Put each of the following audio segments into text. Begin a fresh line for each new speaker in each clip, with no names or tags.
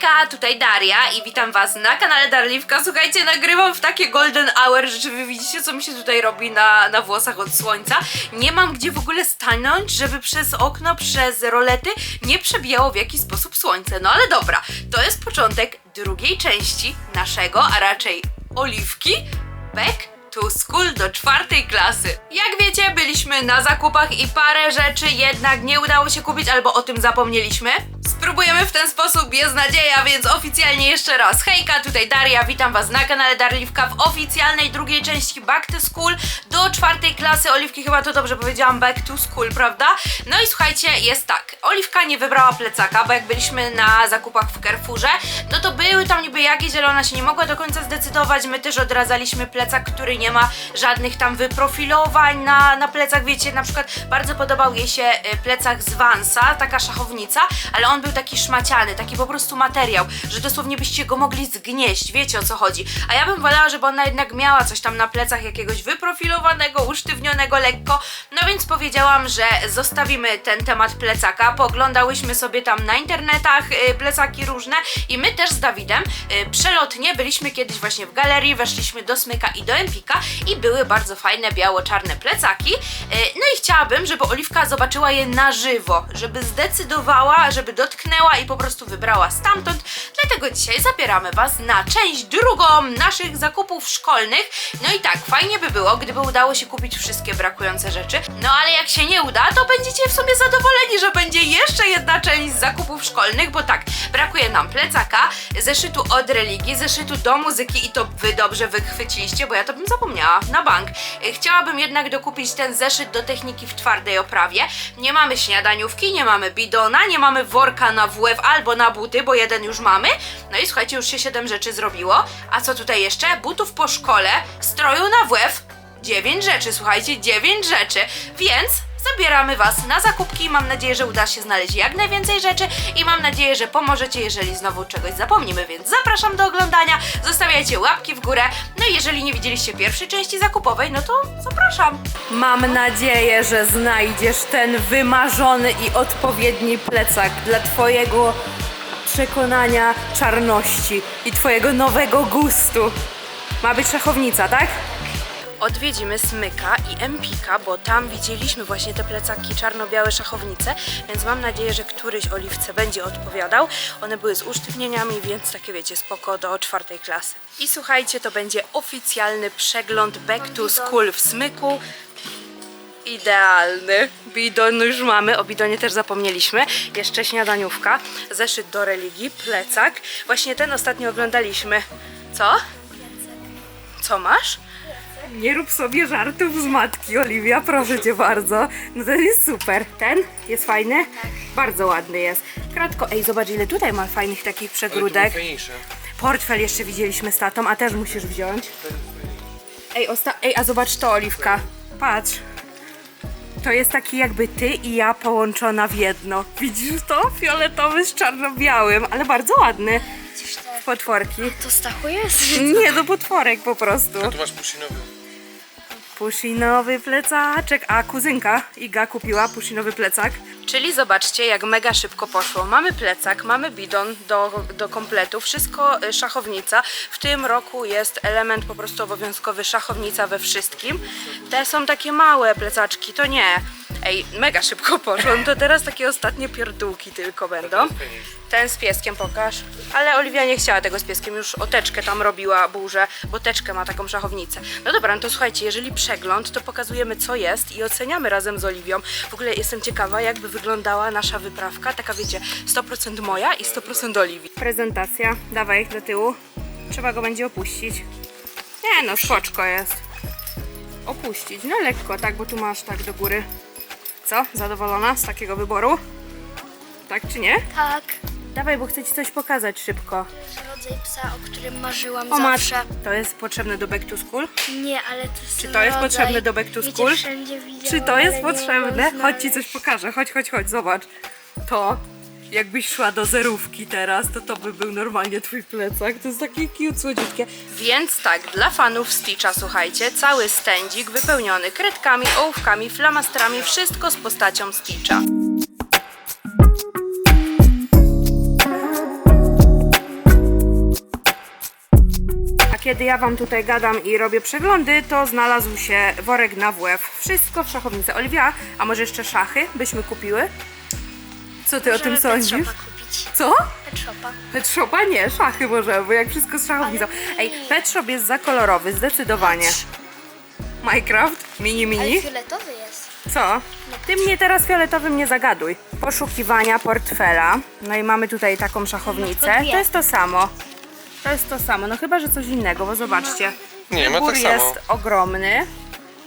Hejka, tutaj Daria i witam was na kanale Darliwka. Słuchajcie, nagrywam w takie golden hour, że wy widzicie co mi się tutaj robi na, na włosach od słońca. Nie mam gdzie w ogóle stanąć, żeby przez okno, przez rolety nie przebijało w jakiś sposób słońce. No ale dobra, to jest początek drugiej części naszego, a raczej Oliwki, Back to School do czwartej klasy. Jak wiecie, byliśmy na zakupach i parę rzeczy jednak nie udało się kupić albo o tym zapomnieliśmy. Spróbujemy w ten sposób, jest nadzieja, więc oficjalnie jeszcze raz. Hejka, tutaj Daria, witam was na kanale Darliwka w oficjalnej drugiej części Back to School do czwartej klasy. Oliwki chyba to dobrze powiedziałam, Back to School, prawda? No i słuchajcie, jest tak. Oliwka nie wybrała plecaka, bo jak byliśmy na zakupach w Carrefourze, no to były tam niby jakieś, ale ona się nie mogła do końca zdecydować. My też odradzaliśmy plecak, który nie ma żadnych tam wyprofilowań na, na plecach. Wiecie, na przykład bardzo podobał jej się y, plecak z Vansa, taka szachownica, ale on był taki szmaciany, taki po prostu materiał, że dosłownie byście go mogli zgnieść, wiecie o co chodzi. A ja bym wolała, żeby ona jednak miała coś tam na plecach jakiegoś wyprofilowanego, usztywnionego lekko. No więc powiedziałam, że zostawimy ten temat plecaka. Pooglądałyśmy sobie tam na internetach y, plecaki różne i my też z Dawidem y, przelotnie byliśmy kiedyś właśnie w galerii, weszliśmy do Smyka i do Empika i były bardzo fajne biało-czarne plecaki. Y, no i chciałabym, żeby Oliwka zobaczyła je na żywo, żeby zdecydowała, żeby dotknęła i po prostu wybrała stamtąd. Dlatego dzisiaj zabieramy Was na część drugą naszych zakupów szkolnych. No i tak, fajnie by było, gdyby udało się kupić wszystkie brakujące rzeczy. No ale jak się nie uda, to będziecie w sumie zadowoleni, że będzie jeszcze jedna część zakupów szkolnych, bo tak, brakuje nam plecaka, zeszytu od religii, zeszytu do muzyki i to Wy dobrze wychwyciliście, bo ja to bym zapomniała, na bank. Y, Chciałabym jednak dokupić ten zeszyt do techniki w twardej oprawie. Nie mamy śniadaniówki, nie mamy bidona, nie mamy worka na WF albo na buty, bo jeden już mamy. No i słuchajcie, już się 7 rzeczy zrobiło. A co tutaj jeszcze? Butów po szkole, stroju na WF, 9 rzeczy, słuchajcie, 9 rzeczy. Więc zabieramy Was na zakupki. Mam nadzieję, że uda się znaleźć jak najwięcej rzeczy i mam nadzieję, że pomożecie, jeżeli znowu czegoś zapomnimy. Więc zapraszam do oglądania, zostawiajcie łapki w górę. No i jeżeli nie widzieliście pierwszej części zakupowej, no to zapraszam. Mam nadzieję, że znajdziesz ten wymarzony i odpowiedni plecak dla Twojego przekonania czarności i Twojego nowego gustu. Ma być szachownica, tak? Odwiedzimy Smyka i Empika, bo tam widzieliśmy właśnie te plecaki czarno-białe szachownice, więc mam nadzieję, że któryś oliwce będzie odpowiadał. One były z usztywnieniami, więc takie wiecie, spoko do czwartej klasy. I słuchajcie, to będzie oficjalny przegląd Back to School w Smyku. Idealny. Bidon już mamy, o bidonie też zapomnieliśmy. Jeszcze śniadaniówka, zeszyt do religii, plecak. Właśnie ten ostatnio oglądaliśmy. Co? Co masz? Nie rób sobie żartów z matki, Oliwia, proszę cię bardzo. No ten jest super. Ten jest fajny? Bardzo ładny jest. Kratko, ej, zobacz ile tutaj ma fajnych takich przegródek.
fajniejsze.
Portfel jeszcze widzieliśmy z tatą, a też musisz wziąć. Ej, osta- ej, a zobacz to, Oliwka. Patrz. To jest taki jakby ty i ja połączona w jedno. Widzisz to? Fioletowy z czarno-białym, ale bardzo ładny.
Gdzieś te...
Potworki.
To Stachu jest?
Nie, to potworek po prostu.
A tu masz pushinowy.
Pushinowy plecaczek, a kuzynka Iga kupiła pushinowy plecak. Czyli zobaczcie, jak mega szybko poszło. Mamy plecak, mamy bidon do, do kompletu, wszystko y, szachownica. W tym roku jest element po prostu obowiązkowy szachownica we wszystkim. Te są takie małe plecaczki, to nie. Ej, mega szybko poszło. No to teraz takie ostatnie pierdółki tylko będą. Ten z pieskiem pokaż. Ale Oliwia nie chciała tego z pieskiem, już oteczkę tam robiła burzę, bo teczkę ma taką szachownicę. No dobra, no to słuchajcie, jeżeli przegląd, to pokazujemy co jest i oceniamy razem z Oliwią. W ogóle jestem ciekawa, jakby wyglądała nasza wyprawka. Taka wiecie, 100% moja i 100% Oliwii. Prezentacja, dawaj do tyłu. Trzeba go będzie opuścić. Nie no, spoczko jest. Opuścić, no lekko, tak, bo tu masz tak do góry. Co? Zadowolona z takiego wyboru? Tak czy nie?
Tak.
Dawaj, bo chcę ci coś pokazać szybko.
Rodzaj psa, o którym marzyłam
O
zawsze.
mat, to jest potrzebne do back to school?
Nie, ale to jest
Czy to jest
rodzaj.
potrzebne do back to
Wiecie,
school?
wszędzie widziałam,
Czy to jest potrzebne? Chodź ci coś pokażę, chodź, chodź, chodź, zobacz. To, jakbyś szła do zerówki teraz, to to by był normalnie twój plecak. To jest takie cute, słodziutkie. Więc tak, dla fanów Stitcha, słuchajcie, cały stędzik wypełniony kredkami, ołówkami, flamastrami, wszystko z postacią Stitcha. kiedy ja wam tutaj gadam i robię przeglądy, to znalazł się worek na WF. Wszystko w szachownicy. Oliwia, a może jeszcze szachy byśmy kupiły? Co ty o tym sądzisz?
Kupić.
Co?
Pet Shopa.
Pet Shopa? Nie, szachy możemy, bo jak wszystko z szachownicą. Ej, Pet Shop jest za kolorowy, zdecydowanie. Minecraft? Mini, mini?
Ale fioletowy jest.
Co? Ty mnie teraz fioletowym nie zagaduj. Poszukiwania portfela. No i mamy tutaj taką szachownicę.
No, dwie.
To jest to samo. To jest to samo, no chyba, że coś innego, bo zobaczcie.
Nie, ma
Wybór
tak samo.
jest ogromny.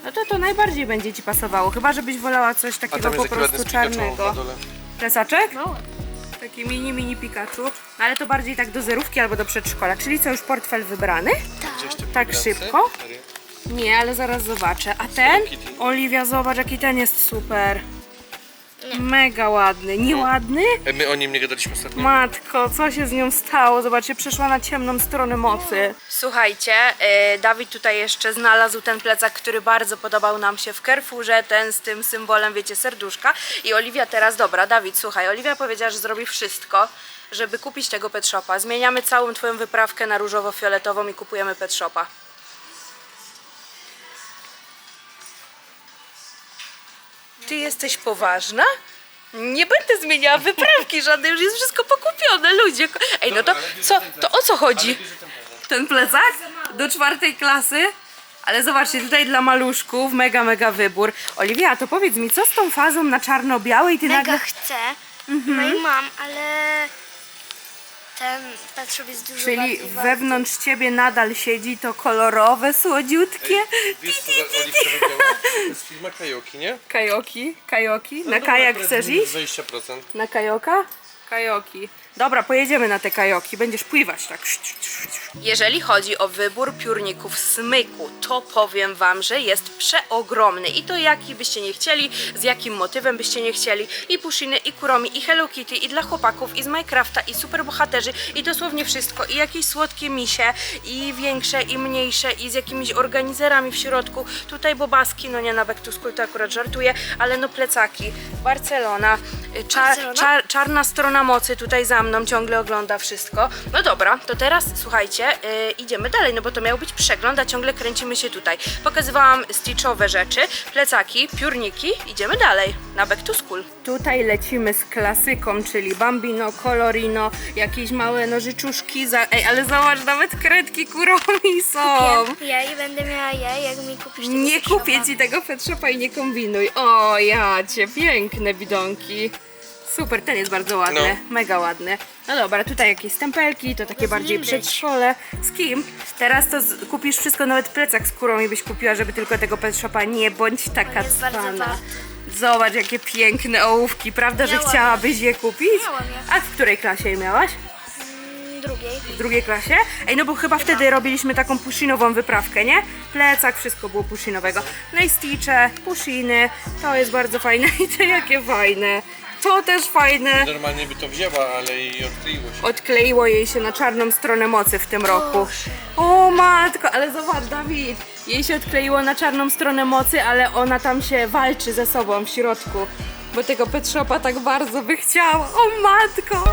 No to to najbardziej będzie ci pasowało, chyba żebyś wolała coś
A
takiego
tam
po
jest taki ładny
prostu
z Pikachu na
czarnego.
dole.
Plecaczek?
No.
Taki mini, mini Pikachu. No ale to bardziej tak do zerówki albo do przedszkola. Czyli co, już portfel wybrany? Tak
wybrance?
szybko? Nie, ale zaraz zobaczę. A ten? Oliwia, zobacz jaki ten jest super. Mega ładny. Nieładny?
Ej, My o nim nie gadaliśmy ostatnio.
Matko, co się z nią stało? Zobaczcie, przeszła na ciemną stronę mocy. Słuchajcie, y, Dawid tutaj jeszcze znalazł ten plecak, który bardzo podobał nam się w Carrefourze, ten z tym symbolem, wiecie, serduszka. I Oliwia teraz, dobra, Dawid, słuchaj, Oliwia powiedziała, że zrobi wszystko, żeby kupić tego pet shopa. Zmieniamy całą twoją wyprawkę na różowo-fioletową i kupujemy pet shopa. Ty jesteś poważna? Nie będę zmieniała wyprawki żadnej, już jest wszystko pokupione, ludzie. Ej, no to co, to o co chodzi? Ten plecak? Do czwartej klasy? Ale zobaczcie, tutaj dla maluszków mega, mega wybór. Oliwia, to powiedz mi, co z tą fazą na czarno-białej? Ty
Mega
nagle...
chcę.
Mhm.
No i mam, ale ten Pet Shop jest dużo
Czyli
bardziej warty.
wewnątrz ciebie nadal siedzi to kolorowe, słodziutkie.
Wiesz co za oliwka wybiała? To jest firma Kajoki, nie?
Kajoki, kajoki.
No
Na kajak chcesz iść?
20%.
Na kajoka? Kajoki. Dobra, pojedziemy na te kajoki, będziesz pływać tak. Jeżeli chodzi o wybór piórników smyku, to powiem wam, że jest przeogromny. I to jaki byście nie chcieli, z jakim motywem byście nie chcieli. I Pushiny, i Kuromi, i Hello Kitty, i dla chłopaków, i z Minecrafta, i superbohaterzy, i dosłownie wszystko, i jakieś słodkie misie, i większe, i mniejsze, i z jakimiś organizerami w środku, tutaj bobaski, no nie na Back to School to akurat żartuję, ale no plecaki, Barcelona, y, czar,
Barcelona?
czar, czarna strona mocy tutaj za mną ciągle ogląda wszystko. No dobra, to teraz słuchajcie, yy, idziemy dalej, no bo to miał być przegląd, a ciągle kręcimy się tutaj. Pokazywałam stitchowe rzeczy, plecaki, piórniki, idziemy dalej, na back to school. Tutaj lecimy z klasyką, czyli Bambino, Colorino, jakieś małe nożyczuszki, za... ej, ale zobacz, nawet kredki kuromi są.
Kupię ja i będę miała je, jak mi kupisz tego
Nie kupię ci tego pet shopa i nie kombinuj. O, ja cię, piękne bidonki. Super, ten jest bardzo ładny,
No.
mega ładny. No dobra, tutaj jakieś stempelki, to takie bardziej przedszkole. Z kim? Teraz to z, kupisz wszystko, nawet plecak z kurą i byś kupiła, żeby tylko tego pet shopa. Nie bądź taka
jest bardzo
cwana. Zobacz, jakie piękne ołówki, prawda, że
Miałam
chciałabyś je kupić?
Miałam je.
A w której klasie je miałaś?
Mm, Drugiej.
W drugiej klasie? Ej, no bo chyba wtedy robiliśmy taką puszynową wyprawkę, nie? Plecak, wszystko było puszynowego. No i stitche, pushiny, to jest bardzo fajne i te jakie fajne. To też fajne.
Normalnie by to wzięła, ale i odkleiło się.
Odkleiło jej się na czarną stronę mocy w tym roku. O matko, ale zobacz Dawid, jej się odkleiło na czarną stronę mocy, ale ona tam się walczy ze sobą w środku. Bo tego pet shopa tak bardzo by chciała. O matko!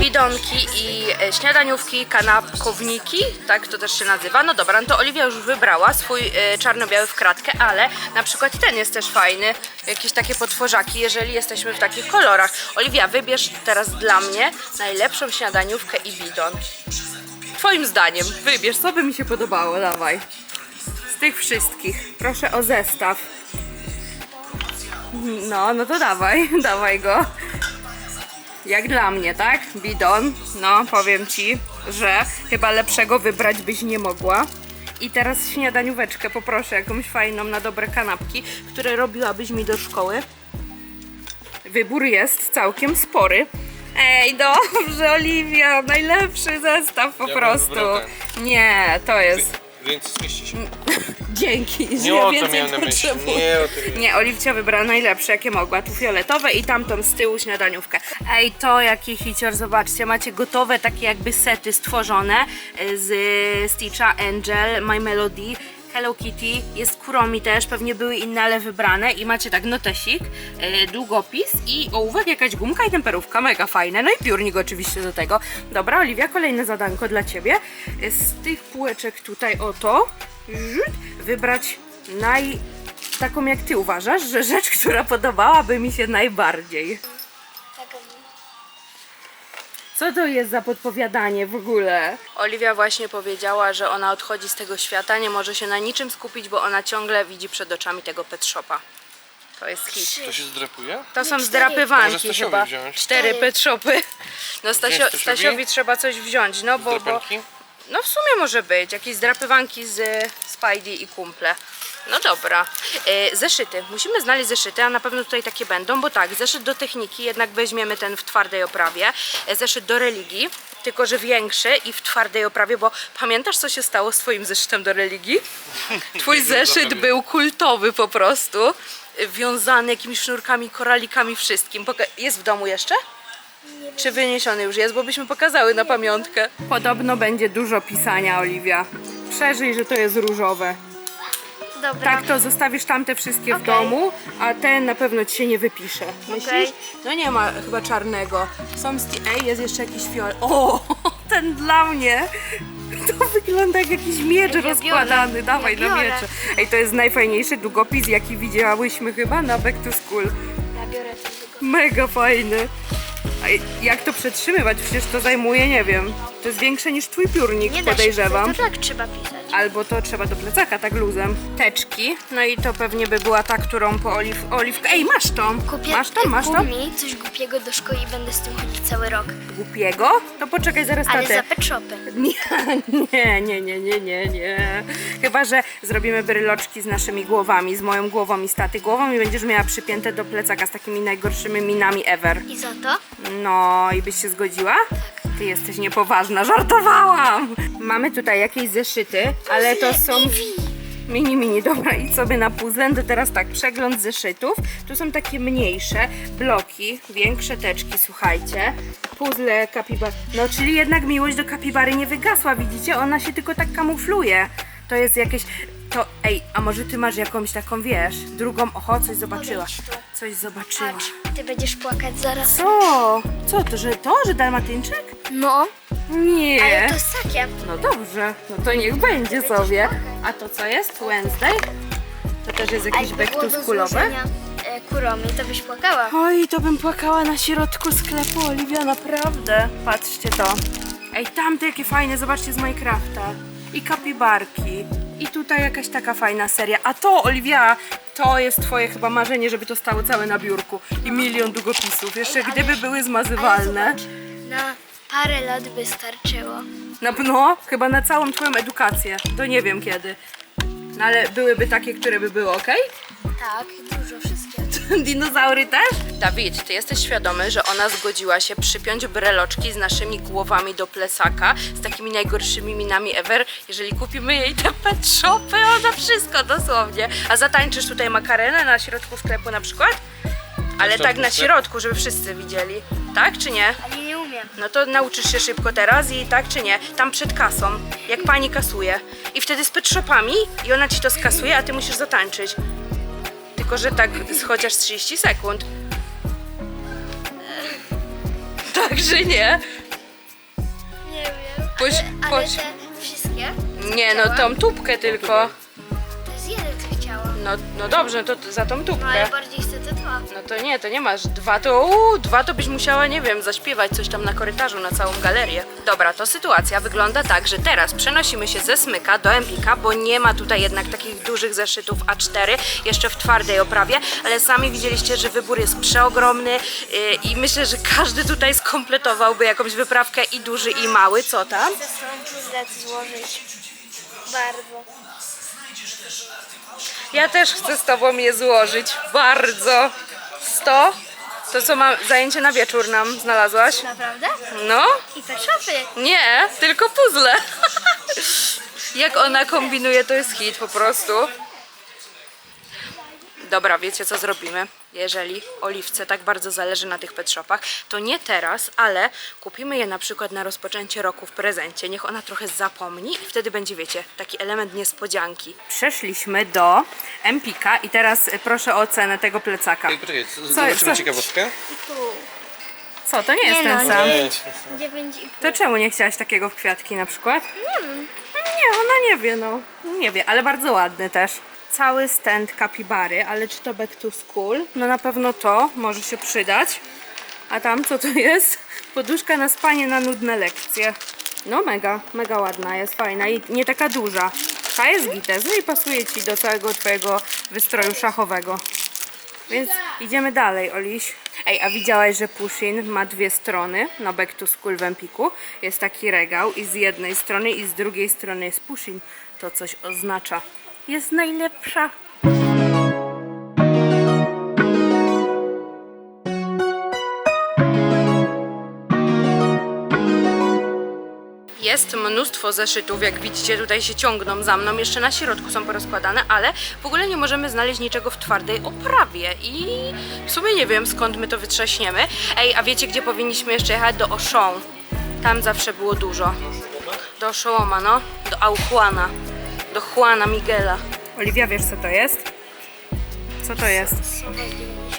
Bidonki i e, śniadaniówki, kanapkowniki, tak to też się nazywa. No dobra, no to Oliwia już wybrała swój e, czarno-biały w kratkę, ale na przykład ten jest też fajny, jakieś takie potworzaki, jeżeli jesteśmy w takich kolorach. Oliwia, wybierz teraz dla mnie najlepszą śniadaniówkę i bidon. Twoim zdaniem, wybierz, co by mi się podobało, dawaj. Z tych wszystkich. Proszę o zestaw. No, no to dawaj, dawaj go. Jak dla mnie, tak? Bidon. No, powiem ci, że chyba lepszego wybrać byś nie mogła. I teraz śniadanióweczkę poproszę, jakąś fajną na dobre kanapki, które robiłabyś mi do szkoły. Wybór jest całkiem spory. Ej, dobrze, Oliwia, najlepszy zestaw po
Ja bym
prostu.
wybrał
Nie, to jest.
Więc zmieści się.
Dzięki, że
Nie
ja
o to
więcej
miałem na myśli.
potrzebuję.
Nie o tym.
Nie, Oliwcia wybrała najlepsze, jakie mogła. Tu fioletowe i tamtą z tyłu śniadaniówkę. Ej, to jaki hicior, zobaczcie. Macie gotowe takie jakby sety stworzone e, z Stitcha, Angel, My Melody, Hello Kitty, jest Kuromi też, pewnie były inne, ale wybrane i macie tak notesik, yy, długopis i ołówek, jakaś gumka i temperówka, mega fajne, no i piórnik oczywiście do tego. Dobra, Oliwia, kolejne zadanko dla Ciebie. Yy, Z tych półeczek tutaj oto wybrać naj... taką jak Ty uważasz, że rzecz, która podobałaby mi się najbardziej. Co to jest za podpowiadanie w ogóle? Oliwia właśnie powiedziała, że ona odchodzi z tego świata, nie może się na niczym skupić, bo ona ciągle widzi przed oczami tego pet shopa. To jest hit.
To się zdrapuje?
To są
cztery.
zdrapywanki
Może Stasiowi
chyba.
wziąć?
Cztery
Cztery.
pet shopy. No Stasio,
Stasiowi?
Stasiowi trzeba coś wziąć, no bo, bo
Zdrapanki?
No w sumie może być. Jakieś zdrapywanki z Spidey i kumple. No dobra. E, zeszyty. Musimy znaleźć zeszyty, a na pewno tutaj takie będą, bo tak, zeszyt do techniki jednak weźmiemy ten w twardej oprawie. E, zeszyt do religii, tylko że większy i w twardej oprawie, bo pamiętasz co się stało z twoim zeszytem do religii? Twój zeszyt był kultowy po prostu. e, Wiązany jakimiś sznurkami, koralikami, wszystkim. Jest w domu jeszcze? Czy wyniesiony już jest, bo byśmy pokazały na pamiątkę. Podobno będzie dużo pisania, Oliwia. Przeżyj, że to jest różowe.
Dobra.
Tak, to zostawisz tamte wszystkie w
Okej.
domu, a ten na pewno ci się nie wypisze. Myślisz?
Okej.
No nie ma chyba czarnego. Są Ej, jest jeszcze jakiś fiol. O, ten dla mnie. To wygląda jak jakiś miecz
Ja biorę.
rozkładany. Dawaj
Ja
na
biorę.
miecze. Ej, to jest najfajniejszy długopis, jaki widziałyśmy chyba na Back to School.
Ja biorę ten tylko.
Mega fajny. A jak to przetrzymywać? Przecież to zajmuje, nie wiem. To jest większe niż twój piórnik,
Nie da się
podejrzewam.
to tak trzeba pisać.
Albo to trzeba do plecaka, tak luzem. Teczki. No i to pewnie by była ta, którą po oliw... oliwkę. Ej, masz to!
Kupię,
Masz to, masz to?
mi coś głupiego do szkoły i będę z tym chodzić cały rok.
Głupiego? To poczekaj, zaraz
Ale
tatę.
za pet shopy.
Nie, nie, nie, nie, nie, nie. Chyba, że zrobimy bryloczki z naszymi głowami, z moją głową i z taty głową i będziesz miała przypięte do plecaka z takimi najgorszymi minami ever.
I za to?
No i byś się zgodziła? Ty jesteś niepoważna, żartowałam! Mamy tutaj jakieś zeszyty, ale to są... Mini, mini, dobra, idź sobie na puzzle. To teraz tak, przegląd zeszytów. Tu są takie mniejsze bloki, większe teczki, słuchajcie. Puzzle kapibar. No, czyli jednak miłość do kapibary nie wygasła, widzicie? Ona się tylko tak kamufluje. To jest jakieś. To. Ej, a może ty masz jakąś taką, wiesz, drugą. Oho, coś zobaczyła.
Podejdź tu.
Coś zobaczyła.
Patrz, ty będziesz płakać zaraz.
Co? Co to, że to, że dalmatyńczyk?
No,
Nie.
ale to jest.
No dobrze, no to niech będzie sobie. A to co jest? Wednesday? To też jest
A
jakiś
jakby było do
schoolowy?
złożenia e, to byś płakała.
Oj, to bym płakała na środku sklepu, Oliwia, naprawdę. Patrzcie to. Ej, tamte jakie fajne, zobaczcie z Minecrafta. I kapibarki. I tutaj jakaś taka fajna seria. A to, Oliwia, to jest twoje chyba marzenie, żeby to stało całe na biurku. I milion długopisów. Jeszcze
Ej, ale-
gdyby były
Ale
zmazywalne.
zobacz, na parę lat by starczyło.
No, no, chyba na całą twoją edukację. To nie wiem kiedy. No ale byłyby takie, które by były ok?
Tak, dużo wszystkie.
Dinozaury też? Dawid, ty jesteś świadomy, że ona zgodziła się przypiąć breloczki z naszymi głowami do plecaka, z takimi najgorszymi minami ever, jeżeli kupimy jej te pet shopy, ona wszystko dosłownie. A zatańczysz tutaj makarenę na środku sklepu na przykład? Ale tak na środku, żeby wszyscy widzieli. Tak czy nie?
Ale
No to nauczysz się szybko teraz i tak czy nie, tam przed kasą, jak pani kasuje. I wtedy z pet shopami i ona ci to skasuje, a ty musisz zatańczyć. Tylko, że tak z chociaż 30 sekund. Także nie.
Nie wiem.
Poś-
ale, ale
poś-
te wszystkie?
Nie, no tą tubkę tylko. No, no dobrze, to za tą
No
tubkę.
ale bardziej chcę te dwa.
No to nie, to nie masz. Dwa to, uu, dwa to byś musiała, nie wiem, zaśpiewać coś tam na korytarzu na całą galerię. Dobra, to sytuacja wygląda tak, że teraz przenosimy się ze Smyka do Empika, bo nie ma tutaj jednak takich dużych zeszytów A4, jeszcze w twardej oprawie, ale sami widzieliście, że wybór jest przeogromny yy, i myślę, że każdy tutaj skompletowałby jakąś wyprawkę i duży i mały. Co tam?
Chcę złożyć. Bardzo.
Ja też chcę z tobą je złożyć. Bardzo. 100? To co ma zajęcie na wieczór nam znalazłaś?
Naprawdę?
No?
I te szafy.
Nie, tylko puzzle. Jak ona kombinuje, to jest hit po prostu. Dobra, wiecie co zrobimy? Jeżeli Oliwce tak bardzo zależy na tych pet shopach, to nie teraz, ale kupimy je na przykład na rozpoczęcie roku w prezencie. Niech ona trochę zapomni i wtedy będzie, wiecie, taki element niespodzianki. Przeszliśmy do Empika i teraz y, proszę o ocenę tego plecaka.
Ej, poczekaj, z- zobaczymy
co?
ciekawostkę.
Co, to nie jest
Nie
ten
no,
sam.
Nie,
Dziewięć i pół.
To czemu nie chciałaś takiego w kwiatki na przykład? Nie, ona nie wie, no. Nie wie, ale bardzo ładny też. Cały stand kapibary, ale czy to back to school? No na pewno to może się przydać. A tam co to jest? Poduszka na spanie na nudne lekcje. No mega, mega ładna, jest fajna i nie taka duża. Ta jest gites, no i pasuje Ci do całego Twojego wystroju szachowego. Więc idziemy dalej, Oliś. Ej, a widziałaś, że Pushin ma dwie strony na Back to School w Empiku? Jest taki regał i z jednej strony i z drugiej strony jest Pushin. To coś oznacza. Jest najlepsza. Jest mnóstwo zeszytów, jak widzicie tutaj się ciągną za mną, jeszcze na środku są porozkładane, ale w ogóle nie możemy znaleźć niczego w twardej oprawie i w sumie nie wiem skąd my to wytrzaśniemy. Ej, a wiecie gdzie powinniśmy jeszcze jechać? Do Auchan. Tam zawsze było dużo. Do Oszołoma, no. Do Auchuana. Do Juana Miguela. Oliwia, wiesz co to jest? Co to jest?
Sowa 99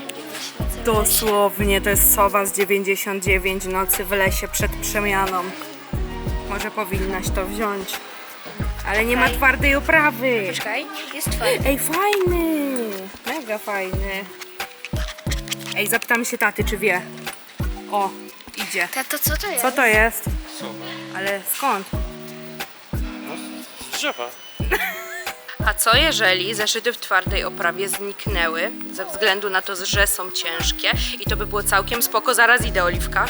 nocy.
Dosłownie, to jest sowa z 99 nocy w lesie przed przemianą. Może powinnaś to wziąć. Ale nie ma twardej oprawy.
Poczekaj, jest twardy.
Ej, fajny! Mega fajny. Ej, zapytamy się taty, czy wie. O, idzie.
Tato, co to jest?
Co to jest?
Sowa.
Ale skąd?
Z drzewa.
A co jeżeli zeszyty w twardej oprawie zniknęły ze względu na to, że są ciężkie i to by było całkiem spoko, zaraz idę Oliwka.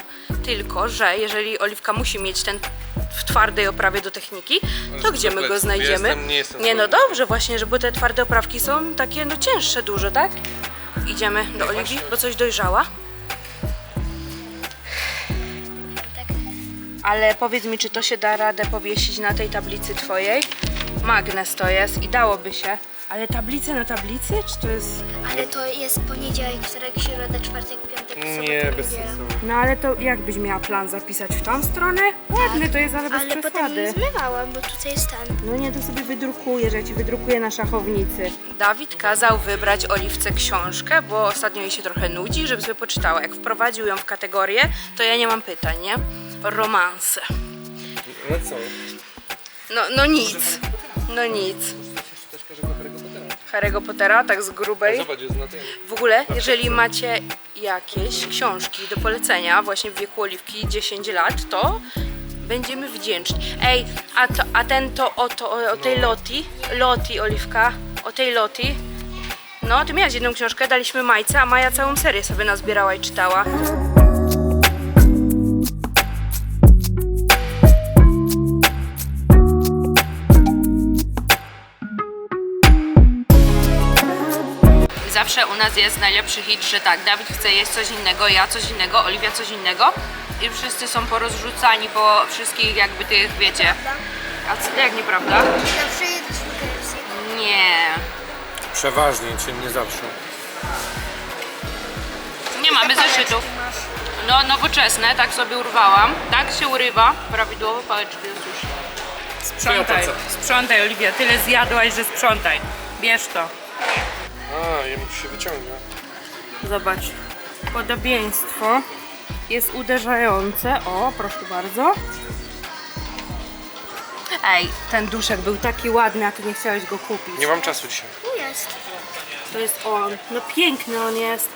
Tylko, że jeżeli Oliwka musi mieć ten w twardej oprawie do techniki, to gdzie my go znajdziemy?
Jestem- nie jestem
nie no
zgodny.
dobrze właśnie, że bo te twarde oprawki są takie no cięższe dużo, tak? Idziemy do Oliwii, bo coś dojrzała.
Tak.
Ale powiedz mi, czy to się da radę powiesić na tej tablicy twojej? Magnes to jest i dałoby się. Ale tablice na tablicy? Czy to jest...
Ale to jest poniedziałek, wtorek, środa, czwartek, piątek, sobota,
Nie, bez
niedziela.
sensu.
No ale to jak byś miała plan zapisać w tą stronę? Ładny to jest, ale bez
Ale potem
przesady.
zmywałam, bo tutaj jest ten.
No nie, to sobie wydrukuję, że ci wydrukuję na szachownicy. Dawid kazał wybrać Oliwce książkę, bo ostatnio jej się trochę nudzi, żeby sobie poczytała. Jak wprowadził ją w kategorię, to ja nie mam pytań, nie? Romanse.
No co?
No, no nic. No nic.
Harry'ego Pottera.
Harry'ego Pottera, tak z grubej.
Zobacz, jest na tym.
W ogóle, jeżeli macie jakieś książki do polecenia właśnie w wieku Oliwki 10 lat, to będziemy wdzięczni. Ej, a, to, a ten to o, to, o, o tej Loti, Loti Oliwka, o tej Loti. No, ty miałaś jedną książkę, daliśmy Majce, a Maja całą serię sobie nazbierała i czytała. Zawsze u nas jest najlepszy hit, że tak, Dawid chce jeść coś innego, ja coś innego, Oliwia coś innego i wszyscy są porozrzucani po wszystkich jakby tych, wiecie. A co, jak nieprawda?
Zawsze jedliśmy KFC.
Nie.
Przeważnie, czy nie zawsze.
Nie mamy zeszytów. No, nowoczesne, tak sobie urwałam. Tak się urywa. Prawidłowo pałeczki jest już. Sprzątaj, sprzątaj Oliwia, tyle zjadłaś, że sprzątaj. Bierz to.
A, jemu się wyciąga.
Zobacz. Podobieństwo jest uderzające. O, proszę bardzo. Ej, ten duszek był taki ładny, a ty nie chciałeś go kupić.
Nie mam czasu dzisiaj.
Tu jest.
To jest on. No piękny on jest.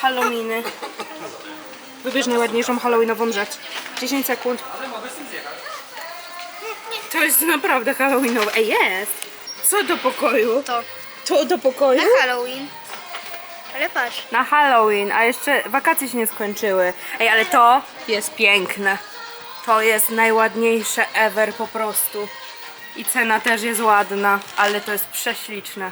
Halloweeny. Wybierz najładniejszą halloweenową rzecz. 10 sekund. To jest naprawdę halloweenowe. Ej, jest. Co do pokoju?
To.
To do pokoju?
Na Halloween. Ale patrz.
Na Halloween, a jeszcze wakacje się nie skończyły. Ej, ale to jest piękne. To jest najładniejsze ever po prostu. I cena też jest ładna, ale to jest prześliczne.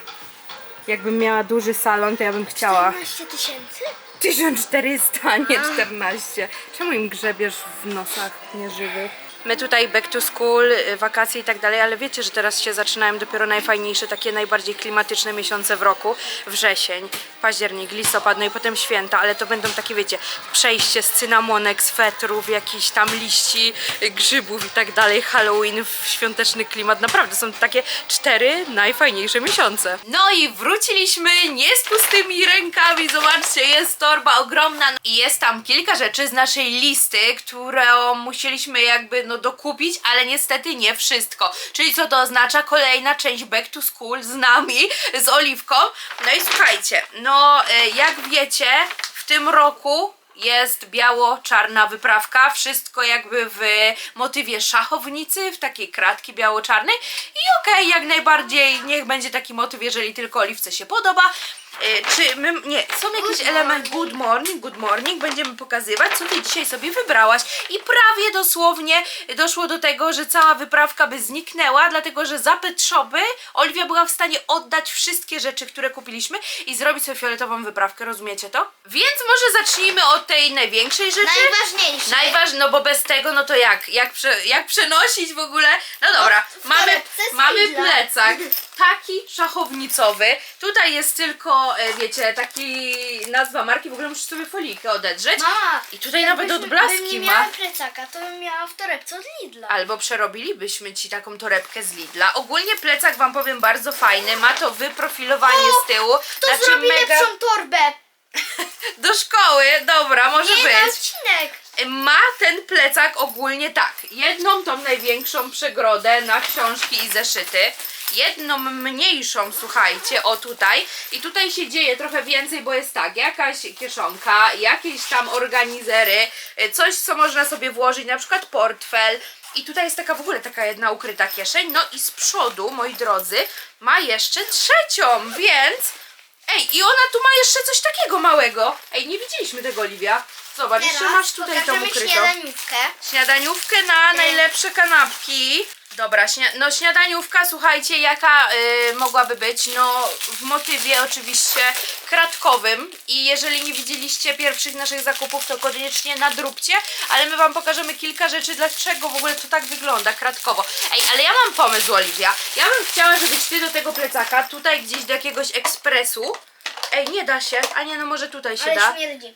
Jakbym miała duży salon, to ja bym chciała.
15 tysięcy?
1400, a nie 14. Czemu im grzebiesz w nosach nieżywych? My tutaj back to school, y, wakacje i tak dalej, ale wiecie, że teraz się zaczynają dopiero najfajniejsze, takie najbardziej klimatyczne miesiące w roku. Wrzesień, październik, listopad, no i potem święta, ale to będą takie, wiecie, przejście z cynamonek, z fetrów, jakichś tam liści, y, grzybów i tak dalej, Halloween świąteczny klimat. Naprawdę są takie cztery najfajniejsze miesiące. No i wróciliśmy nie z pustymi rękami. Zobaczcie, jest torba ogromna i jest tam kilka rzeczy z naszej listy, którą musieliśmy jakby no dokupić, ale niestety nie wszystko. Czyli co to oznacza? Kolejna część back to school z nami, z Oliwką. No i słuchajcie, no e, jak wiecie, w tym roku jest biało-czarna wyprawka, wszystko jakby w motywie szachownicy, w takiej kratki biało-czarnej i okej, jak najbardziej niech będzie taki motyw, jeżeli tylko Oliwce się podoba. E, Czy my, nie, są jakieś elementy good morning, good morning, będziemy pokazywać, co ty dzisiaj sobie wybrałaś i prawie dosłownie doszło do tego, że cała wyprawka by zniknęła, dlatego że za pet shopy Oliwia była w stanie oddać wszystkie rzeczy, które kupiliśmy i zrobić sobie fioletową wyprawkę, rozumiecie to? Więc może zacznijmy od tej największej rzeczy.
Najważniejsze.
Najważniejsze, no bo bez tego, no to jak? Jak, prze, jak przenosić w ogóle? No dobra,
w
mamy, mamy plecak, taki szachownicowy. Tutaj jest tylko, e, wiecie, taki nazwa marki, w ogóle muszę sobie folijkę odedrzeć.
Mama,
I tutaj nawet
jakbyśmy-
odblaski
bym nie
ma.
plecaka, to bym miała w torebce od Lidla.
Albo przerobilibyśmy ci taką torebkę z Lidla. Ogólnie plecak wam powiem bardzo fajny, ma to wyprofilowanie z tyłu.
To
znaczy
zrobi lepszą torbę.
do szkoły, dobra, może
Nie
być.
na odcinek.
Ma ten plecak ogólnie tak. Jedną tą największą przegrodę na książki i zeszyty. Jedną mniejszą, słuchajcie, o tutaj. I tutaj się dzieje trochę więcej, bo jest tak, jakaś kieszonka, jakieś tam organizery, y, coś, co można sobie włożyć, na przykład portfel. I tutaj jest taka w ogóle taka jedna ukryta kieszeń. No i z przodu, moi drodzy, ma jeszcze trzecią, więc... Ej, i ona tu ma jeszcze coś takiego małego. Ej, nie widzieliśmy tego, Oliwia. Zobacz, jeszcze masz tutaj tą ukrytą.
śniadaniówkę.
Śniadaniówkę na najlepsze kanapki. Dobra, śnia no śniadaniówka, słuchajcie, jaka y, mogłaby być? No, w motywie oczywiście kratkowym. I jeżeli nie widzieliście pierwszych naszych zakupów, to koniecznie nadróbcie. Ale my Wam pokażemy kilka rzeczy, dlaczego w ogóle to tak wygląda kratkowo. Ej, ale ja mam pomysł, Oliwia. Ja bym chciała, żebyś Ty do tego plecaka, tutaj gdzieś do jakiegoś ekspresu. Ej, nie da się. A nie, no może tutaj się da.
Ale śmierdzi.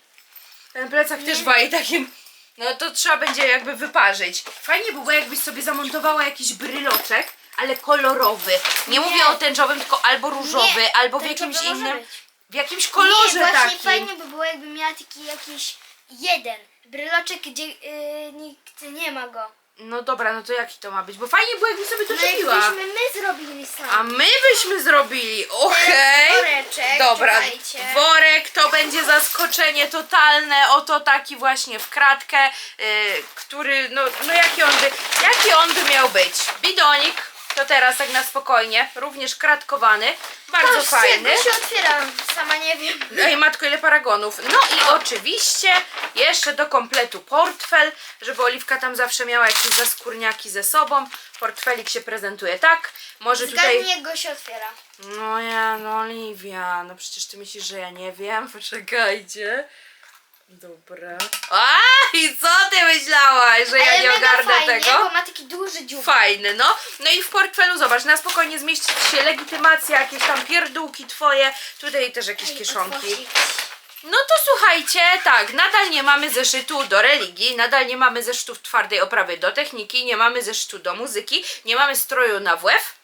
Ten plecak też wali takim. No to trzeba będzie jakby wyparzyć. Fajnie by było, jakbyś sobie zamontowała jakiś bryloczek, ale kolorowy. Nie, mówię o tęczowym, tylko albo różowy,
Nie,
albo w
tęczowy
jakimś
może
innym.
być.
W jakimś kolorze
nie, właśnie
takim.
fajnie by było, jakby miała taki jakiś jeden bryloczek, gdzie yy, nikt nie ma go.
No dobra, no to jaki to ma być? Bo fajnie było, jakby sobie to
No
zrobiła.
jakbyśmy my zrobili sami.
A my byśmy zrobili. Okej.
woreczek,
Dobra,
czekajcie.
worek to będzie zaskoczenie totalne. Oto taki właśnie w kratkę, yy, który, no, no jaki on by, jaki on by miał być? Bidonik, to teraz tak na spokojnie, również kratkowany, bardzo fajny.
jak go się otwiera, sama nie wiem.
Ej, matko, ile paragonów. No i oczywiście jeszcze do kompletu portfel, żeby Oliwka tam zawsze miała jakieś zaskórniaki ze sobą. Portfelik się prezentuje tak. Może tutaj...
Jak go się otwiera.
No ja, no Oliwia, no przecież ty myślisz, że ja nie wiem? Poczekajcie. Dobra. A i co ty myślałaś, że ja
Ale
nie
mega
ogarnę
fajnie,
tego?
bo ma taki duży dziób.
Fajny, no. No i w portfelu zobacz, na spokojnie zmieści się legitymacja, jakieś tam pierdółki twoje, tutaj też jakieś
Ej,
kieszonki.
otworzyć.
No to słuchajcie, tak, nadal nie mamy zeszytu do religii, nadal nie mamy zeszytów twardej oprawy do techniki, nie mamy zeszytu do muzyki, nie mamy stroju na WF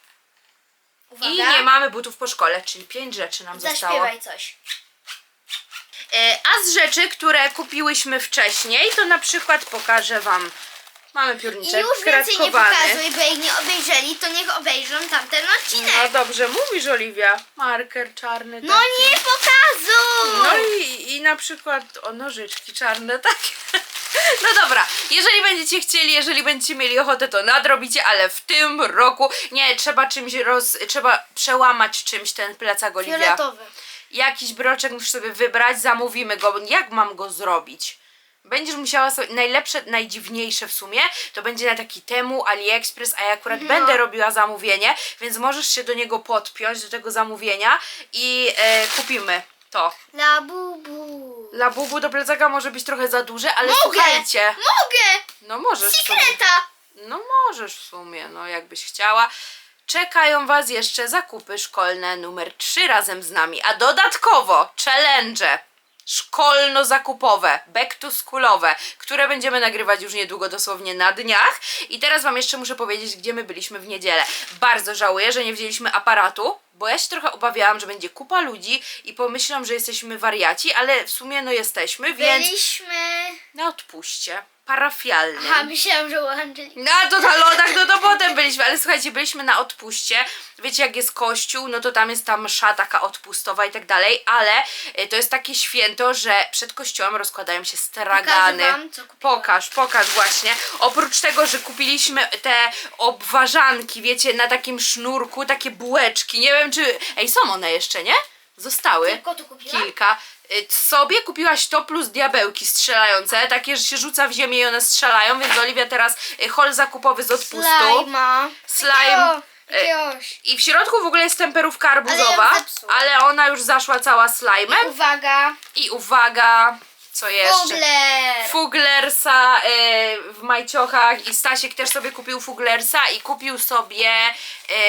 Uwaga.
i nie mamy butów po szkole, czyli pięć rzeczy nam zostało.
Zaśpiewaj coś.
E, A z rzeczy, które kupiłyśmy wcześniej, to na przykład pokażę Wam. Mamy
I
piórniczek
już więcej nie
kratkowany.
pokazuj, bo jak nie obejrzeli, to niech obejrzą tamten odcinek.
No dobrze, mówisz Oliwia. Marker czarny.
No
taki.
nie pokazuj!
No i, i na przykład o nożyczki czarne, tak? No dobra, jeżeli będziecie chcieli, jeżeli będziecie mieli ochotę, to nadrobicie, ale w tym roku nie, trzeba czymś roz, trzeba przełamać czymś ten plecak Oliwia.
Fioletowy.
Jakiś broczek musisz sobie wybrać, zamówimy go. Jak mam go zrobić? Będziesz musiała sobie, najlepsze, najdziwniejsze w sumie, to będzie na taki temu AliExpress, a ja akurat
No.
będę robiła zamówienie, więc możesz się do niego podpiąć, do tego zamówienia i e, kupimy to.
La bubu.
Dla Bubu do plecaka może być trochę za duże, ale
Mogę!
słuchajcie.
Mogę!
No możesz.
Sekreta!
No możesz w sumie, no jakbyś chciała. Czekają Was jeszcze zakupy szkolne numer 3 razem z nami, a dodatkowo challenge szkolno-zakupowe, back to schoolowe, które będziemy nagrywać już niedługo, dosłownie na dniach. I teraz Wam jeszcze muszę powiedzieć, gdzie my byliśmy w niedzielę. Bardzo żałuję, że nie wzięliśmy aparatu, bo ja się trochę obawiałam, że będzie kupa ludzi i pomyślałam, że jesteśmy wariaci, ale w sumie no jesteśmy, więc
Byliśmy...
na odpuście parafialnym.
Aha, myślałam, że Angeliki.
Na to na lodach, no to potem byliśmy, ale słuchajcie, byliśmy na odpuście. Wiecie, jak jest kościół, no to tam jest ta msza taka odpustowa i tak dalej, ale y, to jest takie święto, że przed kościołem rozkładają się stragany.
Wam, co kupiłam.
Pokaż, pokaż właśnie. Oprócz tego, że kupiliśmy te obwarzanki, wiecie, na takim sznurku, takie bułeczki. Nie wiem, czy. Ej, są one jeszcze, nie? Zostały.
Tylko tu kupiłam?
Kilka. Y, Sobie kupiłaś to plus diabełki strzelające, takie, że się rzuca w ziemię i one strzelają, więc Oliwia teraz y, hol zakupowy z odpustu.
Slajma.
Slime.
Jakiegoś.
I w środku w ogóle jest temperówka
Ale
arbuzowa,
zepsuła.
ale ona już zaszła cała slime'em.
Uwaga.
I uwaga, co jeszcze?
Fugler.
Fuglersa y, w majciochach i Stasiek też sobie kupił Fuglersa i kupił sobie,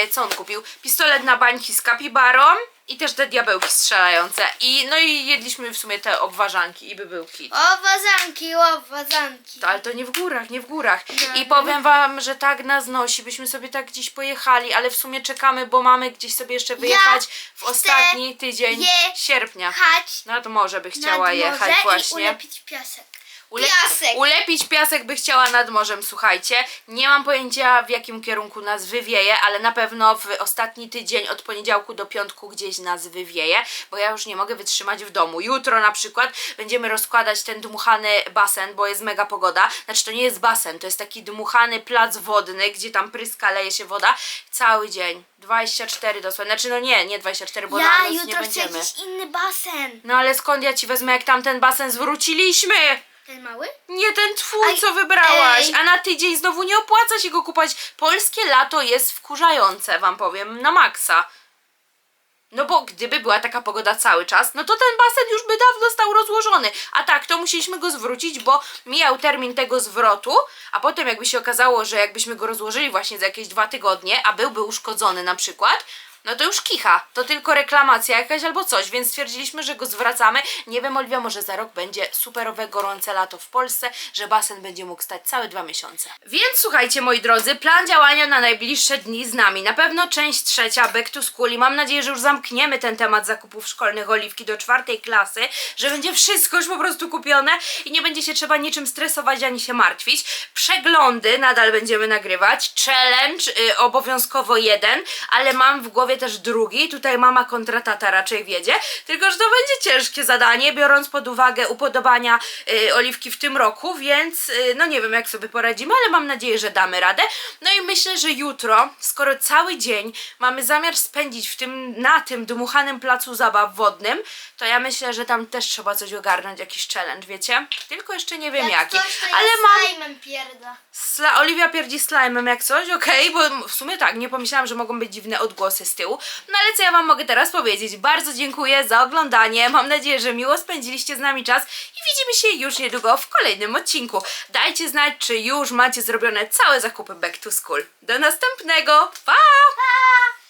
y, co on kupił? Pistolet na bańki z kapibarą i też te diabełki strzelające. I no i jedliśmy w sumie te obwarzanki i by był kit.
O, wazanki, o, wazanki.
To, ale to nie w górach, nie w górach.
No.
I powiem wam, że tak nas nosi, byśmy sobie tak gdzieś pojechali, ale w sumie czekamy, bo mamy gdzieś sobie jeszcze wyjechać w ostatni tydzień
je-
sierpnia.
Chać
Nad morze by
nad
chciała
morze
jechać
i
właśnie.
ulepić piasek.
Ule-
Piasek.
Ulepić piasek by chciała nad morzem, słuchajcie. Nie mam pojęcia w jakim kierunku nas wywieje, ale na pewno w ostatni tydzień od poniedziałku do piątku gdzieś nas wywieje, bo ja już nie mogę wytrzymać w domu. Jutro na przykład będziemy rozkładać ten dmuchany basen, bo jest mega pogoda. Znaczy to nie jest basen, to jest taki dmuchany plac wodny, gdzie tam pryska, leje się woda. Cały dzień. 24 dosłownie. Znaczy no nie, nie 24, bo na
Ja
noc nie
jutro chcę
będziemy.
jakiś inny basen.
No ale skąd ja ci wezmę, jak tam ten basen zwróciliśmy?
Ten mały?
Nie ten twój,
Aj,
co wybrałaś,
ej.
a na tydzień znowu nie opłaca się go kupować. Polskie lato jest wkurzające, wam powiem, na maksa. No bo gdyby była taka pogoda cały czas, no to ten basen już by dawno stał rozłożony. A tak, to musieliśmy go zwrócić, bo mijał termin tego zwrotu, a potem jakby się okazało, że jakbyśmy go rozłożyli właśnie za jakieś dwa tygodnie, a byłby uszkodzony na przykład, no to już kicha. To tylko reklamacja jakaś albo coś, więc stwierdziliśmy, że go zwracamy. Nie wiem, Oliwia, może za rok będzie superowe, gorące lato w Polsce, że basen będzie mógł stać całe dwa miesiące. Więc słuchajcie, moi drodzy, plan działania na najbliższe dni z nami. Na pewno część trzecia, back to school i mam nadzieję, że już zamkniemy ten temat zakupów szkolnych Oliwki do czwartej klasy, że będzie wszystko już po prostu kupione i nie będzie się trzeba niczym stresować ani się martwić. Przeglądy nadal będziemy nagrywać. Challenge y, obowiązkowo jeden, ale mam w głowie też drugi. Tutaj mama kontra tata raczej wiedzie. Tylko, że to będzie ciężkie zadanie, biorąc pod uwagę upodobania y, Oliwki w tym roku, więc y, no nie wiem jak sobie poradzimy, ale mam nadzieję, że damy radę. No i myślę, że jutro, skoro cały dzień mamy zamiar spędzić w tym, na tym dmuchanym placu zabaw wodnym, to ja myślę, że tam też trzeba coś ogarnąć, jakiś challenge, wiecie? Tylko jeszcze nie wiem jaki.
coś, to
Ale
ja
mam
slajmem pierda.
Sla Oliwia pierdzi slime'em jak coś, okej, bo w sumie tak, nie pomyślałam, że mogą być dziwne odgłosy z tyłu. No ale co ja wam mogę teraz powiedzieć? Bardzo dziękuję za oglądanie, mam nadzieję, że miło spędziliście z nami czas i widzimy się już niedługo w kolejnym odcinku. Dajcie znać, czy już macie zrobione całe zakupy back to school. Do następnego, pa!
Pa!